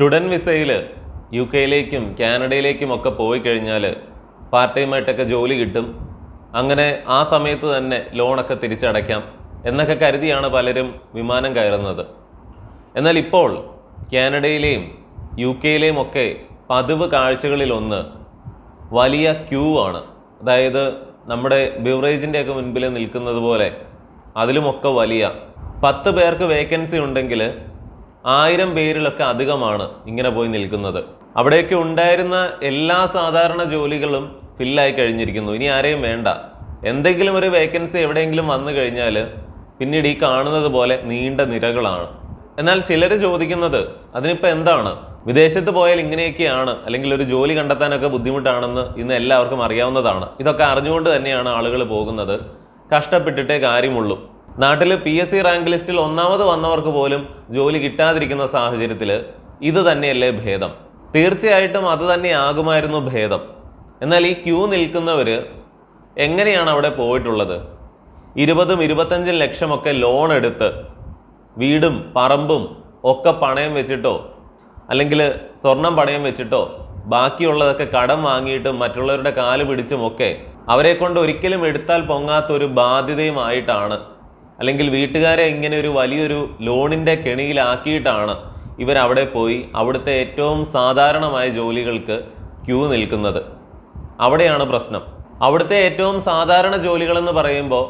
Student വിസയിൽ U കെയിലേക്കും കാനഡയിലേക്കും ഒക്കെ പോയി കഴിഞ്ഞാൽ പാർട്ട് ടൈമായിട്ടൊക്കെ ജോലി കിട്ടും. അങ്ങനെ ആ സമയത്ത് തന്നെ ലോണൊക്കെ തിരിച്ചടയ്ക്കാം എന്നൊക്കെ കരുതിയാണ് പലരും വിമാനം കയറുന്നത്. എന്നാൽ ഇപ്പോൾ കാനഡയിലെയും യു കെയിലെയും ഒക്കെ പതിവ് കാഴ്ചകളിലൊന്ന് വലിയ ക്യൂ ആണ്. അതായത് നമ്മുടെ ബിവറേജിന്റെയൊക്കെ മുൻപിൽ നിൽക്കുന്നത് പോലെ അതിലുമൊക്കെ വലിയ പത്ത് പേർക്ക് വേക്കൻസി ഉണ്ടെങ്കിൽ ആയിരം പേരിലൊക്കെ അധികമാണ് ഇങ്ങനെ പോയി നിൽക്കുന്നത്. അവിടെയൊക്കെ ഉണ്ടായിരുന്ന എല്ലാ സാധാരണ ജോലികളും ഫില്ലായി കഴിഞ്ഞിരിക്കുന്നു. ഇനി ആരെയും വേണ്ട. എന്തെങ്കിലും ഒരു വേക്കൻസി എവിടെയെങ്കിലും വന്നു കഴിഞ്ഞാൽ പിന്നീട് ഈ കാണുന്നത് പോലെ നീണ്ട നിരകളാണ്. എന്നാൽ ചിലർ ചോദിക്കുന്നത് അതിനിപ്പോൾ എന്താണ്? വിദേശത്ത് പോയാൽ ഇങ്ങനെയൊക്കെയാണ്. അല്ലെങ്കിൽ ഒരു ജോലി കണ്ടെത്താനൊക്കെ ബുദ്ധിമുട്ടാണെന്ന് ഇന്ന് എല്ലാവർക്കും അറിയാവുന്നതാണ്. ഇതൊക്കെ അറിഞ്ഞുകൊണ്ട് തന്നെയാണ് ആളുകൾ പോകുന്നത്. കഷ്ടപ്പെട്ടിട്ടേ കാര്യമുള്ളൂ. നാട്ടിൽ പി എസ് സി റാങ്ക് ലിസ്റ്റിൽ ഒന്നാമത് വന്നവർക്ക് പോലും ജോലി കിട്ടാതിരിക്കുന്ന സാഹചര്യത്തിൽ ഇത് തന്നെയല്ലേ ഭേദം. തീർച്ചയായിട്ടും അത് തന്നെ ആകുമായിരുന്നു ഭേദം. എന്നാൽ ഈ ക്യൂ നിൽക്കുന്നവർ എങ്ങനെയാണ് അവിടെ പോയിട്ടുള്ളത്? ഇരുപതും ഇരുപത്തഞ്ചും ലക്ഷമൊക്കെ ലോൺ എടുത്ത് വീടും പറമ്പും ഒക്കെ പണയം വെച്ചിട്ടോ അല്ലെങ്കിൽ സ്വർണം പണയം വെച്ചിട്ടോ ബാക്കിയുള്ളതൊക്കെ കടം വാങ്ങിയിട്ടും മറ്റുള്ളവരുടെ കാൽ പിടിച്ചുമൊക്കെ അവരെ കൊണ്ട് ഒരിക്കലും എടുത്താൽ പൊങ്ങാത്ത ഒരു ബാധ്യതയുമായിട്ടാണ് അല്ലെങ്കിൽ വീട്ടുകാരെ ഇങ്ങനെ ഒരു വലിയൊരു ലോണിന്റെ കെണിയിലാക്കിയിട്ടാണ് ഇവരവിടെ പോയി അവിടുത്തെ ഏറ്റവും സാധാരണമായ ജോലികൾക്ക് ക്യൂ നിൽക്കുന്നത്. അവിടെയാണ് പ്രശ്നം. അവിടുത്തെ ഏറ്റവും സാധാരണ ജോലികളെന്ന് പറയുമ്പോൾ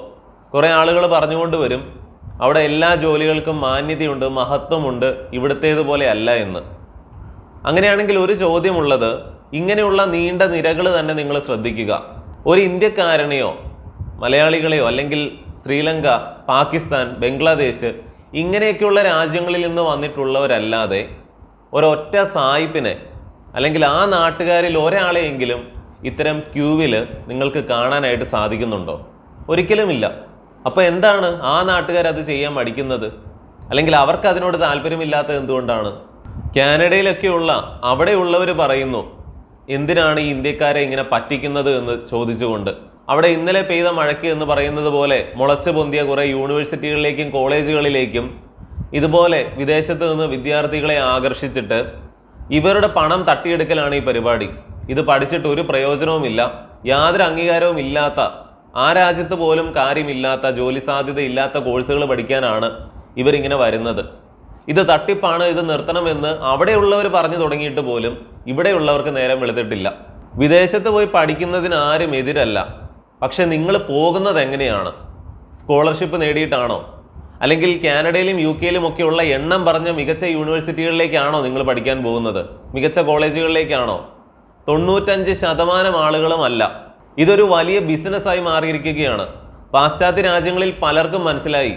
കുറേ ആളുകൾ പറഞ്ഞുകൊണ്ട് വരും അവിടെ എല്ലാ ജോലികൾക്കും മാന്യതയുണ്ട് മഹത്വമുണ്ട് ഇവിടുത്തേതുപോലെ അല്ല എന്ന്. അങ്ങനെയാണെങ്കിൽ ഒരു ചോദ്യമുള്ളത് ഇങ്ങനെയുള്ള നീണ്ട നിരകൾ തന്നെ നിങ്ങൾ ശ്രദ്ധിക്കുക. ഒരു ഇന്ത്യക്കാരനെയോ മലയാളികളെയോ അല്ലെങ്കിൽ ശ്രീലങ്ക പാകിസ്ഥാൻ ബംഗ്ലാദേശ് ഇങ്ങനെയൊക്കെയുള്ള രാജ്യങ്ങളിൽ നിന്ന് വന്നിട്ടുള്ളവരല്ലാതെ ഒരൊറ്റ സായിപ്പിനെ അല്ലെങ്കിൽ ആ നാട്ടുകാരിൽ ഒരാളെയെങ്കിലും ഇത്തരം ക്യൂവിൽ നിങ്ങൾക്ക് കാണാനായിട്ട് സാധിക്കുന്നുണ്ടോ? ഒരിക്കലുമില്ല. അപ്പോൾ എന്താണ് ആ നാട്ടുകാർ അത് ചെയ്യാൻ മടിക്കുന്നത്? അല്ലെങ്കിൽ അവർക്ക് അതിനോട് താല്പര്യമില്ലാത്തത് എന്തുകൊണ്ടാണ്? കാനഡയിലൊക്കെയുള്ള അവിടെയുള്ളവർ പറയുന്നു എന്തിനാണ് ഈ ഇന്ത്യക്കാരെ ഇങ്ങനെ പറ്റിക്കുന്നത് എന്ന് ചോദിച്ചുകൊണ്ട്. അവിടെ ഇന്നലെ പെയ്ത മഴയ്ക്ക് എന്ന് പറയുന്നത് പോലെ മുളച്ചു പൊന്തിയ കുറേ യൂണിവേഴ്സിറ്റികളിലേക്കും കോളേജുകളിലേക്കും ഇതുപോലെ വിദേശത്ത് നിന്ന് വിദ്യാർത്ഥികളെ ആകർഷിച്ചിട്ട് ഇവരുടെ പണം തട്ടിയെടുക്കലാണ് ഈ പരിപാടി. ഇത് പഠിച്ചിട്ട് ഒരു പ്രയോജനവുമില്ല. യാതൊരു അംഗീകാരവും ഇല്ലാത്ത ആ രാജ്യത്ത് പോലും കാര്യമില്ലാത്ത ജോലി സാധ്യത ഇല്ലാത്ത കോഴ്സുകൾ പഠിക്കാനാണ് ഇവരിങ്ങനെ വരുന്നത്. ഇത് തട്ടിപ്പാണ് ഇത് നിർത്തണമെന്ന് അവിടെയുള്ളവർ പറഞ്ഞു തുടങ്ങിയിട്ട് പോലും ഇവിടെയുള്ളവർക്ക് നേരം വെളുത്തിട്ടില്ല. വിദേശത്ത് പോയി പഠിക്കുന്നതിന് ആരും എതിരല്ല. പക്ഷെ നിങ്ങൾ പോകുന്നത് എങ്ങനെയാണ്? സ്കോളർഷിപ്പ് നേടിയിട്ടാണോ? അല്ലെങ്കിൽ കാനഡയിലും യു കെയിലും ഒക്കെയുള്ള എണ്ണം പറഞ്ഞ മികച്ച യൂണിവേഴ്സിറ്റികളിലേക്കാണോ നിങ്ങൾ പഠിക്കാൻ പോകുന്നത്? മികച്ച കോളേജുകളിലേക്കാണോ? തൊണ്ണൂറ്റഞ്ച് ശതമാനം ആളുകളും അല്ല. ഇതൊരു വലിയ ബിസിനസ്സായി മാറിയിരിക്കുകയാണ്. പാശ്ചാത്യ രാജ്യങ്ങളിൽ പലർക്കും മനസ്സിലായി.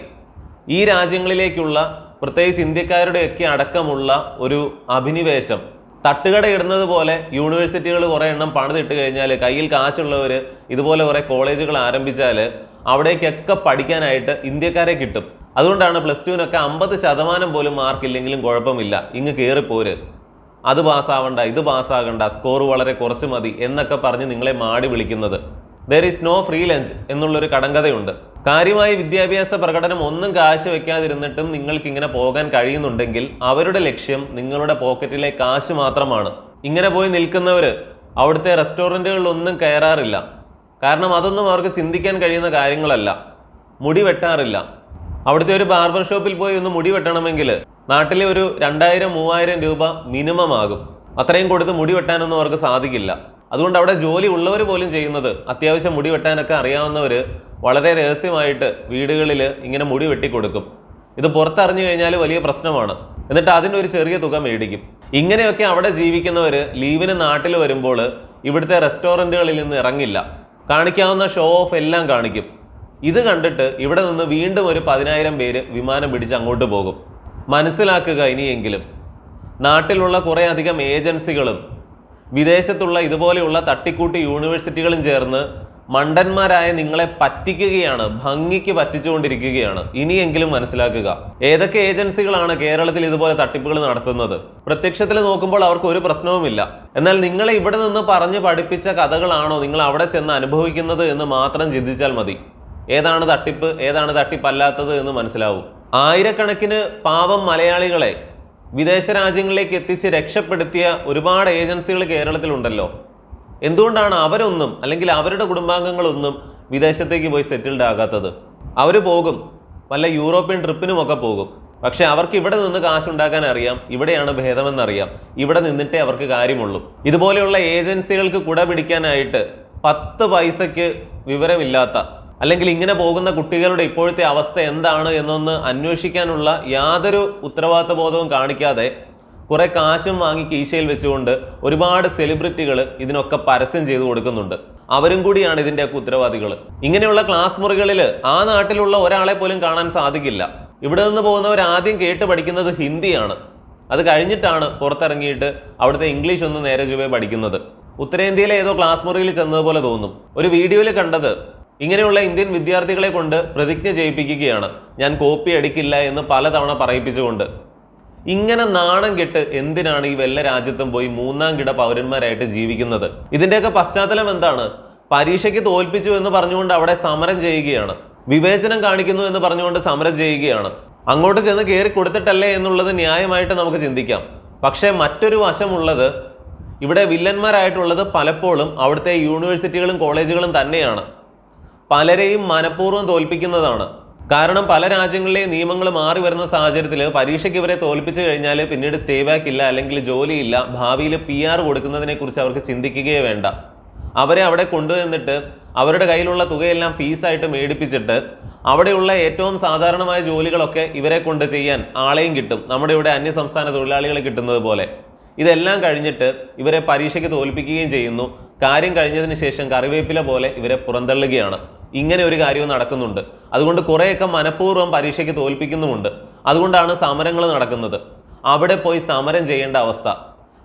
ഈ രാജ്യങ്ങളിലേക്കുള്ള പ്രത്യേകിച്ച് ഇന്ത്യക്കാരുടെയൊക്കെ അടക്കമുള്ള ഒരു അഭിനിവേശം. തട്ടുകട ഇടുന്നത് പോലെ യൂണിവേഴ്സിറ്റികൾ കുറേ എണ്ണം പണിതിട്ട് കഴിഞ്ഞാൽ കയ്യിൽ കാശുള്ളവർ ഇതുപോലെ കുറേ കോളേജുകൾ ആരംഭിച്ചാൽ അവിടേക്കൊക്കെ പഠിക്കാനായിട്ട് ഇന്ത്യക്കാരെ കിട്ടും. അതുകൊണ്ടാണ് പ്ലസ് ടുവിനൊക്കെ അമ്പത് ശതമാനം പോലും മാർക്കില്ലെങ്കിലും കുഴപ്പമില്ല. ഇങ്ങ് കയറിപ്പോര് അത് പാസ്സാവണ്ട ഇത് പാസ്സാകണ്ട സ്കോർ വളരെ കുറച്ച് മതി എന്നൊക്കെ പറഞ്ഞ് നിങ്ങളെ മാടി വിളിക്കുന്നത്. There is no free lunch എന്നുള്ളൊരു കടങ്കഥയുണ്ട്. കാര്യമായ വിദ്യാഭ്യാസ പ്രകടനം ഒന്നും കാഴ്ചവെക്കാതിരുന്നിട്ടും നിങ്ങൾക്ക് ഇങ്ങനെ പോകാൻ കഴിയുന്നുണ്ടെങ്കിൽ അവരുടെ ലക്ഷ്യം നിങ്ങളുടെ പോക്കറ്റിലെ കാശ് മാത്രമാണ്. ഇങ്ങനെ പോയി നിൽക്കുന്നവർ അവിടുത്തെ റെസ്റ്റോറന്റുകളിലൊന്നും കയറാറില്ല. കാരണം അതൊന്നും അവർക്ക് ചിന്തിക്കാൻ കഴിയുന്ന കാര്യങ്ങളല്ല. മുടി വെട്ടാറില്ല. അവിടുത്തെ ഒരു ബാർബർ ഷോപ്പിൽ പോയി ഒന്ന് മുടി വെട്ടണമെങ്കിൽ നാട്ടിലെ ഒരു രണ്ടായിരം മൂവായിരം രൂപ മിനിമം ആകും. അത്രയും കൊടുത്ത് മുടി വെട്ടാനൊന്നും അവർക്ക് സാധിക്കില്ല. അതുകൊണ്ട് അവിടെ ജോലി ഉള്ളവർ പോലും ചെയ്യുന്നത് അത്യാവശ്യം മുടി വെട്ടാനൊക്കെ അറിയാവുന്നവർ വളരെ രഹസ്യമായിട്ട് വീടുകളിൽ ഇങ്ങനെ മുടി വെട്ടിക്കൊടുക്കും. ഇത് പുറത്തറിഞ്ഞു കഴിഞ്ഞാൽ വലിയ പ്രശ്നമാണ്. എന്നിട്ട് അതിന്റെ ഒരു ചെറിയ തുക മേടിക്കും. ഇങ്ങനെയൊക്കെ അവിടെ ജീവിക്കുന്നവർ ലീവിന് നാട്ടിൽ വരുമ്പോൾ ഇവിടുത്തെ റെസ്റ്റോറന്റുകളിൽ നിന്ന് ഇറങ്ങില്ല. കാണിക്കാവുന്ന ഷോ ഓഫ് എല്ലാം കാണിക്കും. ഇത് കണ്ടിട്ട് ഇവിടെ നിന്ന് വീണ്ടും ഒരു പതിനായിരം പേര് വിമാനം പിടിച്ച് അങ്ങോട്ട് പോകും. മനസ്സിലാക്കുക ഇനിയെങ്കിലും. നാട്ടിലുള്ള കുറേ അധികം ഏജൻസികളും വിദേശത്തുള്ള ഇതുപോലെയുള്ള തട്ടിക്കൂട്ടി യൂണിവേഴ്സിറ്റികളും ചേർന്ന് മണ്ടന്മാരായ നിങ്ങളെ പറ്റിക്കുകയാണ് ഭംഗിക്ക് പറ്റിച്ചുകൊണ്ടിരിക്കുകയാണ്. ഇനിയെങ്കിലും മനസ്സിലാക്കുക ഏതൊക്കെ ഏജൻസികളാണ് കേരളത്തിൽ ഇതുപോലെ തട്ടിപ്പുകൾ നടത്തുന്നത്? പ്രത്യക്ഷത്തിൽ നോക്കുമ്പോൾ അവർക്ക് ഒരു പ്രശ്നവുമില്ല. എന്നാൽ നിങ്ങളെ ഇവിടെ നിന്ന് പറഞ്ഞു പഠിപ്പിച്ച കഥകളാണോ നിങ്ങൾ അവിടെ ചെന്ന് അനുഭവിക്കുന്നത് എന്ന് മാത്രം ചിന്തിച്ചാൽ മതി. ഏതാണ് തട്ടിപ്പ് ഏതാണ് തട്ടിപ്പല്ലാത്തത് എന്ന് മനസ്സിലാവും. ആയിരക്കണക്കിന് പാവം മലയാളികളെ വിദേശ രാജ്യങ്ങളിലേക്ക് എത്തിച്ച് രക്ഷപ്പെടുത്തിയ ഒരുപാട് ഏജൻസികൾ കേരളത്തിലുണ്ടല്ലോ. എന്തുകൊണ്ടാണ് അവരൊന്നും അല്ലെങ്കിൽ അവരുടെ കുടുംബാംഗങ്ങളൊന്നും വിദേശത്തേക്ക് പോയി സെറ്റിൽഡ് ആകാത്തത്? അവർ പോകും. വല്ല യൂറോപ്യൻ ട്രിപ്പിനുമൊക്കെ പോകും. പക്ഷേ അവർക്ക് ഇവിടെ നിന്ന് കാശുണ്ടാക്കാൻ അറിയാം. ഇവിടെയാണ് ഭേദമെന്നറിയാം. ഇവിടെ നിന്നിട്ടേ അവർക്ക് കാര്യമുള്ളൂ. ഇതുപോലെയുള്ള ഏജൻസികൾക്ക് കുട പിടിക്കാനായിട്ട് പത്ത് പൈസയ്ക്ക് വിവരമില്ലാത്ത അല്ലെങ്കിൽ ഇങ്ങനെ പോകുന്ന കുട്ടികളുടെ ഇപ്പോഴത്തെ അവസ്ഥ എന്താണ് എന്നൊന്ന് അന്വേഷിക്കാനുള്ള യാതൊരു ഉത്തരവാദിത്ത ബോധവും കാണിക്കാതെ കുറെ കാശും വാങ്ങി കീശയിൽ വെച്ചുകൊണ്ട് ഒരുപാട് സെലിബ്രിറ്റികൾ ഇതിനൊക്കെ പരസ്യം ചെയ്തു കൊടുക്കുന്നുണ്ട്. അവരും കൂടിയാണ് ഇതിന്റെയൊക്കെ ഉത്തരവാദികൾ. ഇങ്ങനെയുള്ള ക്ലാസ് മുറികളിൽ ആ നാട്ടിലുള്ള ഒരാളെ പോലും കാണാൻ സാധിക്കില്ല. ഇവിടെ നിന്ന് പോകുന്നവർ ആദ്യം കേട്ട് പഠിക്കുന്നത് ഹിന്ദിയാണ്. അത് കഴിഞ്ഞിട്ടാണ് പുറത്തിറങ്ങിയിട്ട് അവിടുത്തെ ഇംഗ്ലീഷ് ഒന്ന് നേരെ ചുവേ പഠിക്കുന്നത്. ഉത്തരേന്ത്യയിലെ ഏതോ ക്ലാസ് മുറിയിൽ ചെന്നതുപോലെ തോന്നും. ഒരു വീഡിയോയിൽ കണ്ടത് ഇങ്ങനെയുള്ള ഇന്ത്യൻ വിദ്യാർത്ഥികളെ കൊണ്ട് പ്രതിജ്ഞ ചെയ്യിപ്പിക്കുകയാണ്. ഞാൻ കോപ്പി അടിക്കില്ല എന്ന് പലതവണ പറയിപ്പിച്ചുകൊണ്ട്. ഇങ്ങനെ നാണം കെട്ട് എന്തിനാണ് ഈ വല്ല രാജ്യത്തും പോയി മൂന്നാം കിട പൗരന്മാരായിട്ട് ജീവിക്കുന്നത്? ഇതിന്റെയൊക്കെ പശ്ചാത്തലം എന്താണ്? പരീക്ഷയ്ക്ക് തോൽപ്പിച്ചു എന്ന് പറഞ്ഞുകൊണ്ട് അവിടെ സമരം ചെയ്യുകയാണ്. വിവേചനം കാണിക്കുന്നു എന്ന് പറഞ്ഞുകൊണ്ട് സമരം ചെയ്യുകയാണ്. അങ്ങോട്ട് ചെന്ന് കയറി കൊടുത്തിട്ടല്ലേ എന്നുള്ളത് ന്യായമായിട്ട് നമുക്ക് ചിന്തിക്കാം. പക്ഷേ മറ്റൊരു വശമുള്ളത് ഇവിടെ വില്ലന്മാരായിട്ടുള്ളത് പലപ്പോഴും അവിടുത്തെ യൂണിവേഴ്സിറ്റികളും കോളേജുകളും തന്നെയാണ്. പലരെയും മനഃപൂർവം തോൽപ്പിക്കുന്നതാണ്. കാരണം പല രാജ്യങ്ങളിലെ നിയമങ്ങൾ മാറി വരുന്ന സാഹചര്യത്തിൽ പരീക്ഷയ്ക്ക് ഇവരെ തോൽപ്പിച്ചു കഴിഞ്ഞാൽ പിന്നീട് സ്റ്റേ ബാക്ക് ഇല്ല അല്ലെങ്കിൽ ജോലിയില്ല ഭാവിയിൽ പി ആർ കൊടുക്കുന്നതിനെ കുറിച്ച് അവർക്ക് ചിന്തിക്കുകയേ വേണ്ട. അവരെ അവിടെ കൊണ്ടുവന്നിട്ട് അവരുടെ കയ്യിലുള്ള തുകയെല്ലാം ഫീസായിട്ട് മേടിപ്പിച്ചിട്ട് അവിടെയുള്ള ഏറ്റവും സാധാരണമായ ജോലികളൊക്കെ ഇവരെ കൊണ്ട് ചെയ്യാൻ ആളെയും കിട്ടും. നമ്മുടെ ഇവിടെ അന്യസംസ്ഥാന തൊഴിലാളികളെ കിട്ടുന്നത് പോലെ. ഇതെല്ലാം കഴിഞ്ഞിട്ട് ഇവരെ പരീക്ഷയ്ക്ക് തോൽപ്പിക്കുകയും ചെയ്യുന്നു. കാര്യം കഴിഞ്ഞതിന് ശേഷം കറിവേപ്പില പോലെ ഇവരെ പുറന്തള്ളുകയാണ്. ഇങ്ങനെ ഒരു കാര്യവും നടക്കുന്നുണ്ട്. അതുകൊണ്ട് കുറേയൊക്കെ മനഃപൂർവം പരീക്ഷയ്ക്ക് തോൽപ്പിക്കുന്നുമുണ്ട്. അതുകൊണ്ടാണ് സമരങ്ങൾ നടക്കുന്നത്. അവിടെ പോയി സമരം ചെയ്യേണ്ട അവസ്ഥ.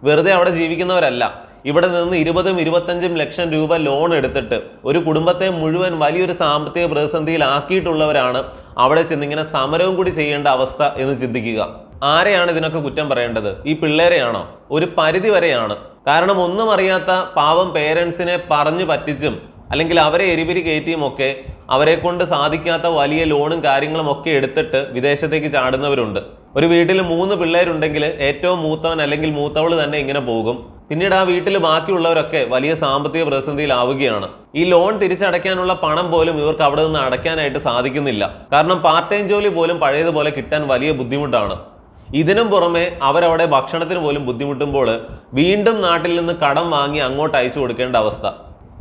വെറുതെ അവിടെ ജീവിക്കുന്നവരല്ല. ഇവിടെ നിന്ന് ഇരുപതും ഇരുപത്തഞ്ചും ലക്ഷം രൂപ ലോൺ എടുത്തിട്ട് ഒരു കുടുംബത്തെ മുഴുവൻ വലിയൊരു സാമ്പത്തിക പ്രതിസന്ധിയിലാക്കിയിട്ടുള്ളവരാണ് അവിടെ ചെന്നിങ്ങനെ സമരവും കൂടി ചെയ്യേണ്ട അവസ്ഥ എന്ന് ചിന്തിക്കുക. ആരെയാണ് ഇതിനൊക്കെ കുറ്റം പറയേണ്ടത്? ഈ പിള്ളേരെയാണോ? ഒരു പരിധി വരെയാണ്. കാരണം ഒന്നും അറിയാത്ത പാവം പേരൻസിനെ പറഞ്ഞു പറ്റിച്ചും അല്ലെങ്കിൽ അവരെ എരിപിരി കയറ്റിയും ഒക്കെ അവരെ കൊണ്ട് സാധിക്കാത്ത വലിയ ലോണും കാര്യങ്ങളും ഒക്കെ എടുത്തിട്ട് വിദേശത്തേക്ക് ചാടുന്നവരുണ്ട്. ഒരു വീട്ടിൽ മൂന്ന് പിള്ളേരുണ്ടെങ്കിൽ ഏറ്റവും മൂത്തവൻ അല്ലെങ്കിൽ മൂത്തവൾ തന്നെ ഇങ്ങനെ പോകും. പിന്നീട് ആ വീട്ടിൽ ബാക്കിയുള്ളവരൊക്കെ വലിയ സാമ്പത്തിക പ്രതിസന്ധിയിലാവുകയാണ്. ഈ ലോൺ തിരിച്ചടയ്ക്കാനുള്ള പണം പോലും ഇവർക്ക് അവിടെ നിന്ന് അടയ്ക്കാനായിട്ട് സാധിക്കുന്നില്ല. കാരണം പാർട്ട് ടൈം ജോലി പോലും പഴയതുപോലെ കിട്ടാൻ വലിയ ബുദ്ധിമുട്ടാണ്. ഇതിനും പുറമെ അവരവിടെ ഭക്ഷണത്തിന് പോലും ബുദ്ധിമുട്ടുമ്പോൾ വീണ്ടും നാട്ടിൽ നിന്ന് കടം വാങ്ങി അങ്ങോട്ട് അയച്ചു കൊടുക്കേണ്ട അവസ്ഥ.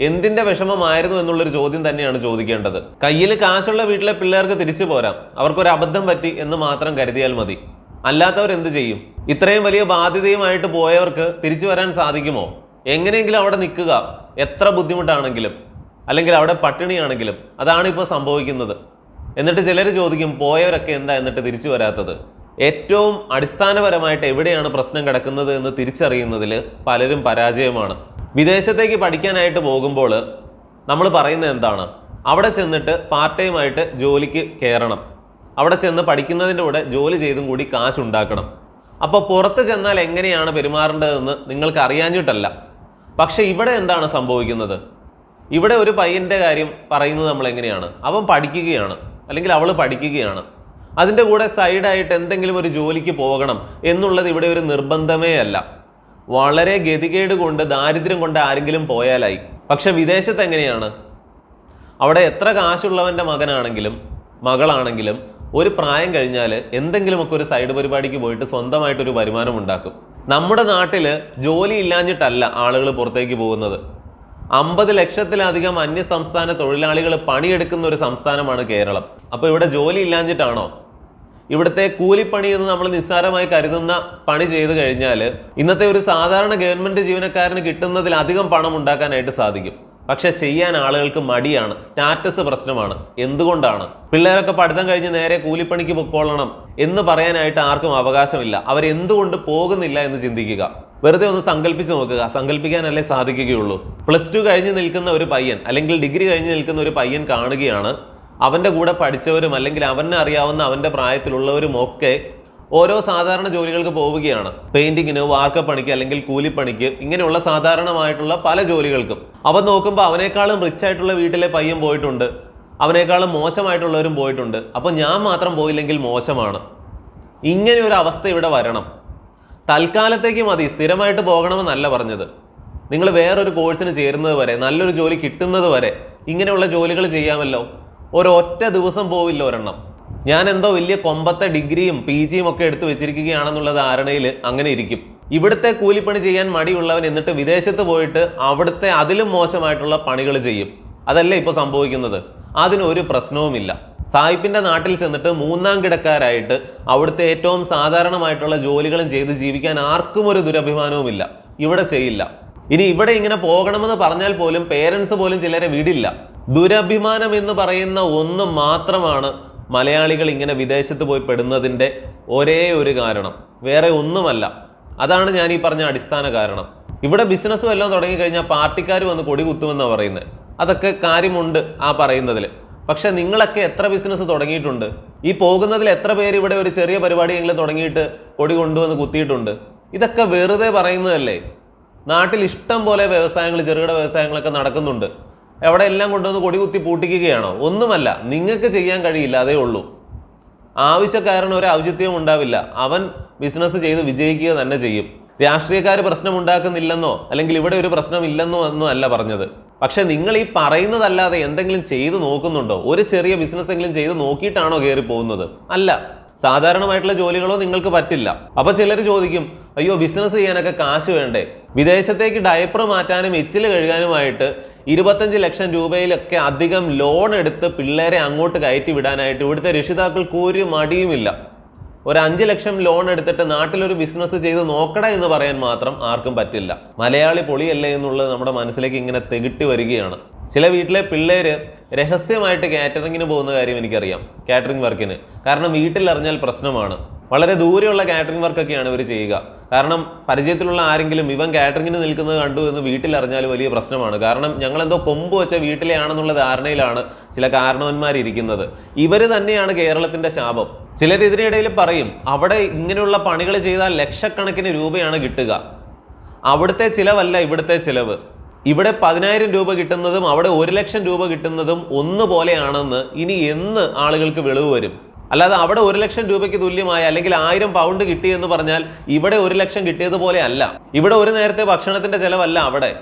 എന്തിന്റെ വിഷമമായിരുന്നു എന്നുള്ളൊരു ചോദ്യം തന്നെയാണ് ചോദിക്കേണ്ടത്. കയ്യിൽ കാശുള്ള വീട്ടിലെ പിള്ളേർക്ക് തിരിച്ചു പോരാം. അവർക്കൊരു അബദ്ധം പറ്റി എന്ന് മാത്രം കരുതിയാൽ മതി. അല്ലാത്തവർ എന്ത് ചെയ്യും? ഇത്രയും വലിയ ബാധ്യതയുമായിട്ട് പോയവർക്ക് തിരിച്ചു വരാൻ സാധിക്കുമോ? എങ്ങനെയെങ്കിലും അവിടെ നിൽക്കുക. എത്ര ബുദ്ധിമുട്ടാണെങ്കിലും. അല്ലെങ്കിൽ അവിടെ പട്ടിണിയാണെങ്കിലും. അതാണ് ഇപ്പോൾ സംഭവിക്കുന്നത്. എന്നിട്ട് ചിലർ ചോദിക്കും പോയവരൊക്കെ എന്താ എന്നിട്ട് തിരിച്ചു വരാത്തത്? ഏറ്റവും അടിസ്ഥാനപരമായിട്ട് എവിടെയാണ് പ്രശ്നം കിടക്കുന്നത് എന്ന് തിരിച്ചറിയുന്നതിൽ പലരും പരാജയമാണ്. വിദേശത്തേക്ക് പഠിക്കാനായിട്ട് പോകുമ്പോൾ നമ്മൾ പറയുന്നത് എന്താണ്? അവിടെ ചെന്നിട്ട് പാർട്ട് ടൈം ആയിട്ട് ജോലിക്ക് കയറണം. അവിടെ ചെന്ന് പഠിക്കുന്നതിന്റെ കൂടെ ജോലി ചെയ്തും കൂടി കാശ് ഉണ്ടാക്കണം അപ്പോൾ പുറത്ത് ചെന്നാൽ എങ്ങനെയാണ് പെരുമാറേണ്ടതെന്ന് നിങ്ങൾക്ക് അറിയാഞ്ഞിട്ടല്ല. പക്ഷെ ഇവിടെ എന്താണ് സംഭവിക്കുന്നത്? ഇവിടെ ഒരു പയ്യന്റെ കാര്യം പറയുന്നത് നമ്മൾ എങ്ങനെയാണ്? അവൻ പഠിക്കുകയാണ്. അല്ലെങ്കിൽ അവൾ പഠിക്കുകയാണ്. അതിന്റെ കൂടെ സൈഡായിട്ട് എന്തെങ്കിലും ഒരു ജോലിക്ക് പോകണം എന്നുള്ളത് ഇവിടെ ഒരു നിർബന്ധമേ അല്ല. വളരെ ഗതികേട് കൊണ്ട് ദാരിദ്ര്യം കൊണ്ട് ആരെങ്കിലും പോയാലായി. പക്ഷെ വിദേശത്ത് എങ്ങനെയാണ്? അവിടെ എത്ര കാശുള്ളവന്റെ മകനാണെങ്കിലും മകളാണെങ്കിലും ഒരു പ്രായം കഴിഞ്ഞാൽ എന്തെങ്കിലുമൊക്കെ ഒരു സൈഡ് പരിപാടിക്ക് പോയിട്ട് സ്വന്തമായിട്ടൊരു വരുമാനം ഉണ്ടാക്കും. നമ്മുടെ നാട്ടിൽ ജോലി ഇല്ലാഞ്ഞിട്ടല്ല ആളുകൾ പുറത്തേക്ക് പോകുന്നത്. അമ്പത് ലക്ഷത്തിലധികം അന്യസംസ്ഥാന തൊഴിലാളികൾ പണിയെടുക്കുന്ന ഒരു സംസ്ഥാനമാണ് കേരളം. അപ്പോൾ ഇവിടെ ജോലി ഇല്ലാഞ്ഞിട്ടാണോ? ഇവിടുത്തെ കൂലിപ്പണി എന്ന് നമ്മൾ നിസ്സാരമായി കരുതുന്ന പണി ചെയ്തു കഴിഞ്ഞാൽ ഇന്നത്തെ ഒരു സാധാരണ ഗവൺമെന്റ് ജീവനക്കാരന് കിട്ടുന്നതിൽ അധികം പണം ഉണ്ടാക്കാനായിട്ട് സാധിക്കും. പക്ഷെ ചെയ്യാൻ ആളുകൾക്ക് മടിയാണ് സ്റ്റാറ്റസ് പ്രശ്നമാണ്. എന്തുകൊണ്ടാണ്? പിള്ളേരൊക്കെ പഠിത്തം കഴിഞ്ഞ് നേരെ കൂലിപ്പണിക്ക് പൊക്കോളണം എന്ന് പറയാനായിട്ട് ആർക്കും അവകാശമില്ല. അവരെന്തുകൊണ്ട് പോകുന്നില്ല എന്ന് ചിന്തിക്കുക. വെറുതെ ഒന്ന് സങ്കല്പിച്ച് നോക്കുക. സങ്കല്പിക്കാനല്ലേ സാധിക്കുകയുള്ളൂ. പ്ലസ് ടു കഴിഞ്ഞ് നിൽക്കുന്ന ഒരു പയ്യൻ അല്ലെങ്കിൽ ഡിഗ്രി കഴിഞ്ഞ് നിൽക്കുന്ന ഒരു പയ്യൻ കാണുകയാണ് അവന്റെ കൂടെ പഠിച്ചവരും അല്ലെങ്കിൽ അവനെ അറിയാവുന്ന അവന്റെ പ്രായത്തിലുള്ളവരും ഒക്കെ ഓരോ സാധാരണ ജോലികൾക്ക് പോവുകയാണ്. പെയിന്റിങ്ങിന് വാർക്കപ്പണിക്ക് അല്ലെങ്കിൽ കൂലിപ്പണിക്ക് ഇങ്ങനെയുള്ള സാധാരണമായിട്ടുള്ള പല ജോലികൾക്കും. അവൻ നോക്കുമ്പോൾ അവനേക്കാളും റിച്ച് ആയിട്ടുള്ള വീട്ടിലെ പയ്യൻ പോയിട്ടുണ്ട്. അവനേക്കാളും മോശമായിട്ടുള്ളവരും പോയിട്ടുണ്ട്. അപ്പോൾ ഞാൻ മാത്രം പോയില്ലെങ്കിൽ മോശമാണ്. ഇങ്ങനെ ഒരു അവസ്ഥ ഇവിടെ വരണം. തൽക്കാലത്തേക്ക് മതി. സ്ഥിരമായിട്ട് പോകണമെന്നല്ല പറഞ്ഞത്. നിങ്ങൾ വേറൊരു കോഴ്സിന് ചേരുന്നത് വരെ നല്ലൊരു ജോലി കിട്ടുന്നത് വരെ ഇങ്ങനെയുള്ള ജോലികൾ ചെയ്യാമല്ലോ. ഒരൊറ്റ ദിവസം പോവില്ല ഒരെണ്ണം. ഞാൻ എന്തോ വലിയ കൊമ്പത്തെ ഡിഗ്രിയും പി ജിയും ഒക്കെ എടുത്തു വെച്ചിരിക്കുകയാണെന്നുള്ള ധാരണയിൽ അങ്ങനെ ഇരിക്കും. ഇവിടുത്തെ കൂലിപ്പണി ചെയ്യാൻ മടിയുള്ളവൻ എന്നിട്ട് വിദേശത്ത് പോയിട്ട് അവിടുത്തെ അതിലും മോശമായിട്ടുള്ള പണികൾ ചെയ്യും. അതല്ലേ ഇപ്പോൾ സംഭവിക്കുന്നത്? അതിനൊരു പ്രശ്നവുമില്ല. സായിപ്പിന്റെ നാട്ടിൽ ചെന്നിട്ട് മൂന്നാം കിടക്കാരായിട്ട് അവിടുത്തെ ഏറ്റവും സാധാരണമായിട്ടുള്ള ജോലികളും ചെയ്ത് ജീവിക്കാൻ ആർക്കും ഒരു ദുരഭിമാനവുമില്ല. ഇവിടെ ചെയ്യില്ല. ഇനി ഇവിടെ ഇങ്ങനെ പോകണമെന്ന് പറഞ്ഞാൽ പോലും പേരൻസ് പോലും ചിലരെ വിടില്ല. ദുരഭിമാനം എന്ന് പറയുന്ന ഒന്ന് മാത്രമാണ് മലയാളികൾ ഇങ്ങനെ വിദേശത്ത് പോയി പെടുന്നതിന്റെ ഒരേ ഒരു കാരണം. വേറെ ഒന്നുമല്ല. അതാണ് ഞാൻ ഈ പറഞ്ഞ അടിസ്ഥാന കാരണം. ഇവിടെ ബിസിനസ് വല്ലതും തുടങ്ങിക്കഴിഞ്ഞാൽ പാർട്ടിക്കാർ വന്ന് കൊടി കുത്തുമെന്നാണ് പറയുന്നത്. അതൊക്കെ കാര്യമുണ്ട് ആ പറയുന്നതിൽ. പക്ഷെ നിങ്ങളൊക്കെ എത്ര ബിസിനസ് തുടങ്ങിയിട്ടുണ്ട്? ഈ പോകുന്നതിൽ എത്ര പേര് ഇവിടെ ഒരു ചെറിയ പരിപാടിയെങ്കിലും തുടങ്ങിയിട്ട് കൊടി കൊണ്ടുവന്ന് കുത്തിയിട്ടുണ്ട്? ഇതൊക്കെ വെറുതെ പറയുന്നതല്ലേ? നാട്ടിൽ ഇഷ്ടം പോലെ വ്യവസായങ്ങൾ ചെറുകിട വ്യവസായങ്ങളൊക്കെ നടക്കുന്നുണ്ട്. എവിടെ എല്ലാം കൊണ്ടുവന്ന് കൊടികുത്തി പൂട്ടിക്കുകയാണോ? ഒന്നുമല്ല നിങ്ങൾക്ക് ചെയ്യാൻ കഴിയില്ല അതേ ഉള്ളൂ. ആവശ്യക്കാരന് ഒരു ഔചിത്യവും ഉണ്ടാവില്ല. അവൻ ബിസിനസ് ചെയ്ത് വിജയിക്കുക തന്നെ ചെയ്യും. രാഷ്ട്രീയക്കാർ പ്രശ്നം ഉണ്ടാക്കുന്നില്ലെന്നോ അല്ലെങ്കിൽ ഇവിടെ ഒരു പ്രശ്നം ഇല്ലെന്നോ ഒന്നും അല്ല പറഞ്ഞത്. പക്ഷെ നിങ്ങൾ ഈ പറയുന്നതല്ലാതെ എന്തെങ്കിലും ചെയ്തു നോക്കുന്നുണ്ടോ? ഒരു ചെറിയ ബിസിനസ് എങ്കിലും ചെയ്ത് നോക്കിയിട്ടാണോ കയറി പോകുന്നത്? അല്ല. സാധാരണമായിട്ടുള്ള ജോലികളോ നിങ്ങൾക്ക് പറ്റില്ല. അപ്പൊ ചിലർ ചോദിക്കും അയ്യോ ബിസിനസ് ചെയ്യാനൊക്കെ കാശ് വേണ്ടേ? വിദേശത്തേക്ക് ഡയപ്പർ മാറ്റാനും എച്ചിൽ കഴുകാനുമായിട്ട് ഇരുപത്തഞ്ച് ലക്ഷം രൂപയിലൊക്കെ അധികം ലോൺ എടുത്ത് പിള്ളേരെ അങ്ങോട്ട് കയറ്റി വിടാനായിട്ട് ഇവിടുത്തെ രക്ഷിതാക്കൾക്ക് ഒരു മടിയുമില്ല. ഒരു അഞ്ച് ലക്ഷം ലോൺ എടുത്തിട്ട് നാട്ടിലൊരു ബിസിനസ് ചെയ്ത് നോക്കട എന്ന് പറയാൻ മാത്രം ആർക്കും പറ്റില്ല. മലയാളി പൊളിയല്ലേ എന്നുള്ളത് നമ്മുടെ മനസ്സിലേക്ക് ഇങ്ങനെ തെകിട്ടി വരികയാണ്. ചില വീട്ടിലെ പിള്ളേര് രഹസ്യമായിട്ട് കാറ്ററിങ്ങിന് പോകുന്ന കാര്യം എനിക്കറിയാം. കാറ്ററിംഗ് വർക്കിന് കാരണം വീട്ടിൽ അറിഞ്ഞാൽ പ്രശ്നമാണ്. വളരെ ദൂരെയുള്ള കാറ്ററിംഗ് വർക്കൊക്കെയാണ് ഇവർ ചെയ്യുക. കാരണം പരിചയത്തിലുള്ള ആരെങ്കിലും ഇവൻ കാറ്ററിങ്ങിന് നിൽക്കുന്നത് കണ്ടു എന്ന് വീട്ടിൽ അറിഞ്ഞാൽ വലിയ പ്രശ്നമാണ്. കാരണം ഞങ്ങളെന്തോ കൊമ്പ് വെച്ച വീട്ടിലെയാണെന്നുള്ള ധാരണയിലാണ് ചില കാരണവന്മാർ ഇരിക്കുന്നത് ഇവർ തന്നെയാണ് കേരളത്തിന്റെ ശാപം. ചിലർ ഇതിനിടയിൽ പറയും അവിടെ ഇങ്ങനെയുള്ള പണികൾ ചെയ്താൽ ലക്ഷക്കണക്കിന് രൂപയാണ് കിട്ടുക. അവിടുത്തെ ചിലവല്ല ഇവിടുത്തെ ചിലവ്. ഇവിടെ പതിനായിരം രൂപ കിട്ടുന്നതും അവിടെ ഒരു ലക്ഷം രൂപ കിട്ടുന്നതും ഒന്നുപോലെയാണെന്ന് ഇനി എന്ന് ആളുകൾക്ക് വെളിവ് വരും? അല്ലാതെ അവിടെ ഒരു ലക്ഷം രൂപയ്ക്ക് തുല്യമായ അല്ലെങ്കിൽ ആയിരം പൗണ്ട് കിട്ടി എന്ന് പറഞ്ഞാൽ ഇവിടെ ഒരു ലക്ഷം കിട്ടിയതുപോലെ അല്ല. ഇവിടെ ഒരു നേരത്തെ ഭക്ഷണത്തിന്റെ ചെലവല്ല അവിടെ.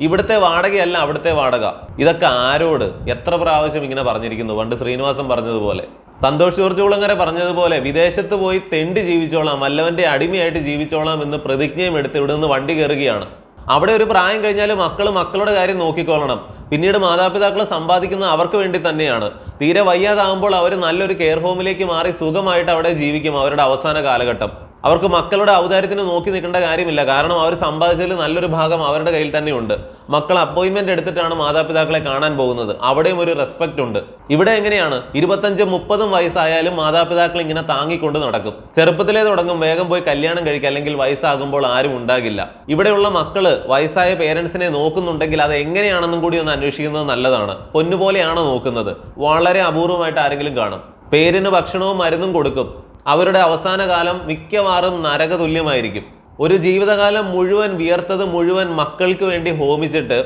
ഇവിടുത്തെ വാടകയല്ല അവിടുത്തെ വാടക. ഇതൊക്കെ ആരോട്? എത്ര പ്രാവശ്യം ഇങ്ങനെ പറഞ്ഞിരിക്കുന്നു? പണ്ട് ശ്രീനിവാസൻ പറഞ്ഞതുപോലെ. സന്തോഷ് ജോർജ് പറഞ്ഞതുപോലെ വിദേശത്ത് പോയി തെണ്ടി ജീവിച്ചോളാം വല്ലവന്റെ അടിമയായിട്ട് ജീവിച്ചോളാം എന്ന് പ്രതിജ്ഞയും എടുത്ത് ഇവിടെ നിന്ന് വണ്ടി കയറുകയാണ്. അവിടെ ഒരു പ്രായം കഴിഞ്ഞാൽ മക്കൾ മക്കളുടെ കാര്യം നോക്കിക്കൊള്ളണം. പിന്നീട് മാതാപിതാക്കൾ സമ്പാദിക്കുന്നത് അവർക്ക് വേണ്ടി തന്നെയാണ്. തീരെ വയ്യാതാകുമ്പോൾ അവർ നല്ലൊരു കെയർ ഹോമിലേക്ക് മാറി സുഖമായിട്ട് അവിടെ ജീവിക്കും അവരുടെ അവസാന കാലഘട്ടം. അവർക്ക് മക്കളുടെ ഔദാര്യത്തിന് നോക്കി നിൽക്കേണ്ട കാര്യമില്ല. കാരണം അവർ സമ്പാദിച്ചതിൽ നല്ലൊരു ഭാഗം അവരുടെ കയ്യിൽ തന്നെയുണ്ട്. മക്കൾ അപ്പോയിൻമെന്റ് എടുത്തിട്ടാണ് മാതാപിതാക്കളെ കാണാൻ പോകുന്നത്. അവിടെയും ഒരു റെസ്പെക്ട് ഉണ്ട്. ഇവിടെ എങ്ങനെയാണ്? ഇരുപത്തഞ്ചും മുപ്പതും വയസ്സായാലും മാതാപിതാക്കൾ ഇങ്ങനെ താങ്ങിക്കൊണ്ട് നടക്കും. ചെറുപ്പത്തിലേ തുടങ്ങും. വേഗം പോയി കല്യാണം കഴിക്കുക അല്ലെങ്കിൽ വയസ്സാകുമ്പോൾ ആരും ഉണ്ടാകില്ല. ഇവിടെയുള്ള മക്കൾ വയസ്സായ പേരൻസിനെ നോക്കുന്നുണ്ടെങ്കിൽ അത് എങ്ങനെയാണെന്നും കൂടി ഒന്ന് അന്വേഷിക്കുന്നത് നല്ലതാണ്. പൊന്നുപോലെയാണ് നോക്കുന്നത്. വളരെ അപൂർവമായിട്ട് ആരെങ്കിലും കാണും. പേരിന് ഭക്ഷണവും മരുന്നും കൊടുക്കും. അവരുടെ അവസാന കാലം മിക്കവാറും നരക തുല്യമായിരിക്കും ഒരു ജീവിതകാലം മുഴുവൻ വിയർത്തത് മുഴുവൻ മക്കൾക്ക് വേണ്ടി ഹോമിച്ചിട്ട്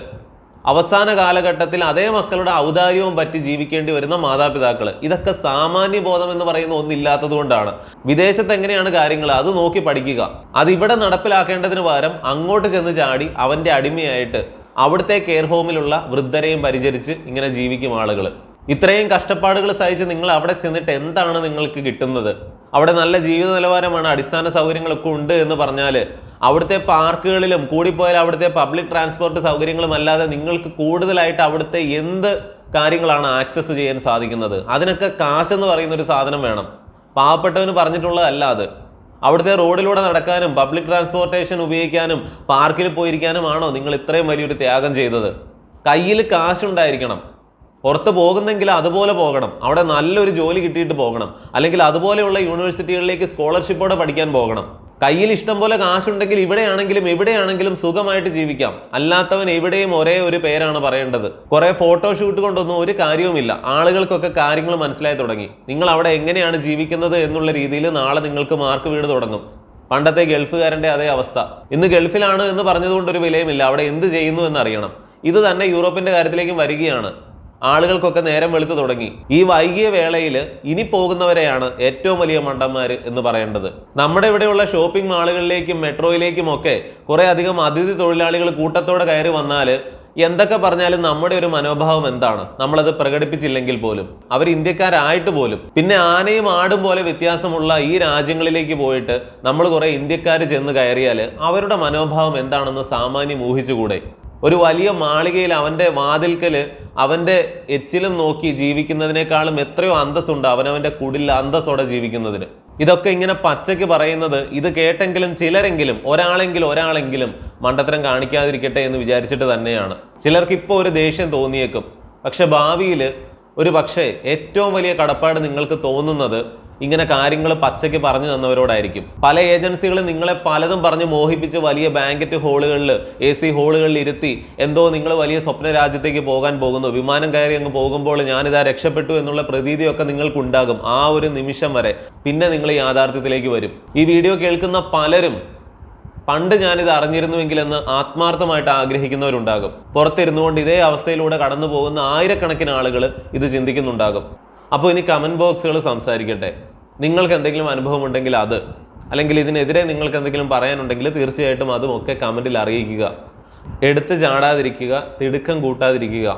അവസാന കാലഘട്ടത്തിൽ അതേ മക്കളുടെ ഔദാര്യവും പറ്റി ജീവിക്കേണ്ടി വരുന്ന മാതാപിതാക്കൾ ഇതൊക്കെ സാമാന്യ ബോധം എന്ന് പറയുന്ന ഒന്നില്ലാത്തത് കൊണ്ടാണ്. വിദേശത്ത് എങ്ങനെയാണ് കാര്യങ്ങൾ അത് നോക്കി പഠിക്കുക. അത് ഇവിടെ നടപ്പിലാക്കേണ്ടതിന് പകരം അങ്ങോട്ട് ചെന്ന് ചാടി അവന്റെ അടിമയായിട്ട് അവിടുത്തെ കെയർ ഹോമിലുള്ള വൃദ്ധരെയും പരിചരിച്ച് ഇങ്ങനെ ജീവിക്കും ആളുകൾ ഇത്രയും കഷ്ടപ്പാടുകൾ സഹിച്ച് നിങ്ങൾ അവിടെ ചെന്നിട്ട് എന്താണ് നിങ്ങൾക്ക് കിട്ടുന്നത്? അവിടെ നല്ല ജീവിത നിലവാരമാണ് അടിസ്ഥാന സൗകര്യങ്ങളൊക്കെ ഉണ്ട് എന്ന് പറഞ്ഞാൽ അവിടുത്തെ പാർക്കുകളിലും കൂടിപ്പോയാൽ അവിടുത്തെ പബ്ലിക് ട്രാൻസ്പോർട്ട് സൗകര്യങ്ങളും അല്ലാതെ നിങ്ങൾക്ക് കൂടുതലായിട്ട് അവിടുത്തെ എന്ത് കാര്യങ്ങളാണ് ആക്സസ് ചെയ്യാൻ സാധിക്കുന്നത്? അതിനൊക്കെ കാശെന്ന് പറയുന്ന ഒരു സാധനം വേണം. പാവപ്പെട്ടവന് പറഞ്ഞിട്ടുള്ളതല്ല അത്. അവിടുത്തെ റോഡിലൂടെ നടക്കാനും പബ്ലിക് ട്രാൻസ്പോർട്ടേഷൻ ഉപയോഗിക്കാനും പാർക്കിൽ പോയിരിക്കാനുമാണോ നിങ്ങൾ ഇത്രയും വലിയൊരു ത്യാഗം ചെയ്തത്? കയ്യിൽ കാശുണ്ടായിരിക്കണം പുറത്ത് പോകുന്നെങ്കിൽ അതുപോലെ പോകണം. അവിടെ നല്ലൊരു ജോലി കിട്ടിയിട്ട് പോകണം. അല്ലെങ്കിൽ അതുപോലെയുള്ള യൂണിവേഴ്സിറ്റികളിലേക്ക് സ്കോളർഷിപ്പോടെ പഠിക്കാൻ പോകണം. കയ്യിൽ ഇഷ്ടം പോലെ കാശുണ്ടെങ്കിൽ ഇവിടെയാണെങ്കിലും എവിടെയാണെങ്കിലും സുഖമായിട്ട് ജീവിക്കാം. അല്ലാത്തവൻ എവിടെയും ഒരേ ഒരു പേരാണ് പറയേണ്ടത്. കുറെ ഫോട്ടോഷൂട്ട് കൊണ്ടൊന്നും ഒരു കാര്യവുമില്ല. ആളുകൾക്കൊക്കെ കാര്യങ്ങൾ മനസ്സിലായി തുടങ്ങി. നിങ്ങൾ അവിടെ എങ്ങനെയാണ് ജീവിക്കുന്നത് എന്നുള്ള രീതിയിൽ നാളെ നിങ്ങൾക്ക് മാർക്ക് വീട് തുടങ്ങും. പണ്ടത്തെ ഗൾഫുകാരന്റെ അതേ അവസ്ഥ. ഇന്ന് ഗൾഫിലാണ് എന്ന് പറഞ്ഞതുകൊണ്ട് ഒരു വിലയുമില്ല. അവിടെ എന്ത് ചെയ്യുന്നു എന്ന് അറിയണം ഇത് തന്നെ യൂറോപ്പിന്റെ കാര്യത്തിലേക്കും വരികയാണ്. ആളുകൾക്കൊക്കെ നേരം വെളുത്തു തുടങ്ങി. ഈ വൈകിയ വേളയിൽ ഇനി പോകുന്നവരെയാണ് ഏറ്റവും വലിയ മണ്ടന്മാർ എന്ന് പറയേണ്ടത്. നമ്മുടെ ഇവിടെയുള്ള ഷോപ്പിംഗ് മാളുകളിലേക്കും മെട്രോയിലേക്കും ഒക്കെ കുറെ അധികം അതിഥി തൊഴിലാളികൾ കൂട്ടത്തോടെ കയറി വന്നാൽ എന്തൊക്കെ പറഞ്ഞാലും നമ്മുടെ ഒരു മനോഭാവം എന്താണ്? നമ്മളത് പ്രകടിപ്പിച്ചില്ലെങ്കിൽ പോലും. അവർ ഇന്ത്യക്കാരായിട്ട് പോലും. പിന്നെ ആനയും ആടും പോലെ വ്യത്യാസമുള്ള ഈ രാജ്യങ്ങളിലേക്ക് പോയിട്ട് നമ്മൾ കുറെ ഇന്ത്യക്കാർ ചെന്ന് കയറിയാൽ അവരുടെ മനോഭാവം എന്താണെന്ന് സാമാന്യം ഊഹിച്ചുകൂടെ? ഒരു വലിയ മാളികയിൽ അവന്റെ വാതിൽക്കൽ അവന്റെ എച്ചിലും നോക്കി ജീവിക്കുന്നതിനേക്കാളും എത്രയോ അന്തസ്സുണ്ട് അവനവന്റെ കുടിൽ അന്തസ്സോടെ ജീവിക്കുന്നതിന്. ഇതൊക്കെ ഇങ്ങനെ പച്ചയ്ക്ക് പറയുന്നത് ഇത് കേട്ടെങ്കിലും ചിലരെങ്കിലും ഒരാളെങ്കിലും ഒരാളെങ്കിലും മണ്ടത്തരം കാണിക്കാതിരിക്കട്ടെ എന്ന് വിചാരിച്ചിട്ട് തന്നെയാണ്. ചിലർക്ക് ഇപ്പോൾ ഒരു ദേഷ്യം തോന്നിയേക്കും. പക്ഷെ ഭാവിയിൽ ഒരു പക്ഷേ ഏറ്റവും വലിയ കടപ്പാട് നിങ്ങൾക്ക് തോന്നുന്നത് ഇങ്ങനെ കാര്യങ്ങൾ പച്ചയ്ക്ക് പറഞ്ഞു തന്നവരോടായിരിക്കും. പല ഏജൻസികളും നിങ്ങളെ പലതും പറഞ്ഞ് മോഹിപ്പിച്ച് വലിയ ബാങ്കറ്റ് ഹോളുകളിൽ എ സി ഹോളുകളിൽ ഇരുത്തി എന്തോ നിങ്ങൾ വലിയ സ്വപ്ന രാജ്യത്തേക്ക് പോകാൻ പോകുന്നു. വിമാനം കയറി അങ്ങ് പോകുമ്പോൾ ഞാനിതാ രക്ഷപ്പെട്ടു എന്നുള്ള പ്രതീതിയൊക്കെ നിങ്ങൾക്കുണ്ടാകും ആ ഒരു നിമിഷം വരെ. പിന്നെ നിങ്ങൾ യാഥാർത്ഥ്യത്തിലേക്ക് വരും. ഈ വീഡിയോ കേൾക്കുന്ന പലരും പണ്ട് ഞാനിത് അറിഞ്ഞിരുന്നുവെങ്കിലെന്ന് ആത്മാർത്ഥമായിട്ട് ആഗ്രഹിക്കുന്നവരുണ്ടാകും. പുറത്തിരുന്നുകൊണ്ട് ഇതേ അവസ്ഥയിലൂടെ കടന്നു പോകുന്ന ആയിരക്കണക്കിന് ആളുകൾ ഇത് ചിന്തിക്കുന്നുണ്ടാകും. അപ്പോൾ ഇനി കമന്റ് ബോക്സുകൾ സംസാരിക്കട്ടെ. നിങ്ങൾക്ക് എന്തെങ്കിലും അനുഭവം ഉണ്ടെങ്കിൽ അത്. അല്ലെങ്കിൽ ഇതിനെതിരെ നിങ്ങൾക്ക് എന്തെങ്കിലും പറയാനുണ്ടെങ്കിൽ തീർച്ചയായിട്ടും അതും ഒക്കെ കമന്റിൽ അറിയിക്കുക. എടുത്ത് ചാടാതിരിക്കുക തിടുക്കം കൂട്ടാതിരിക്കുക.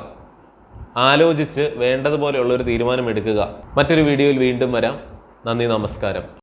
ആലോചിച്ച് വേണ്ടതുപോലെയുള്ളൊരു തീരുമാനം എടുക്കുക. മറ്റൊരു വീഡിയോയിൽ വീണ്ടും വരാം. നന്ദി നമസ്കാരം.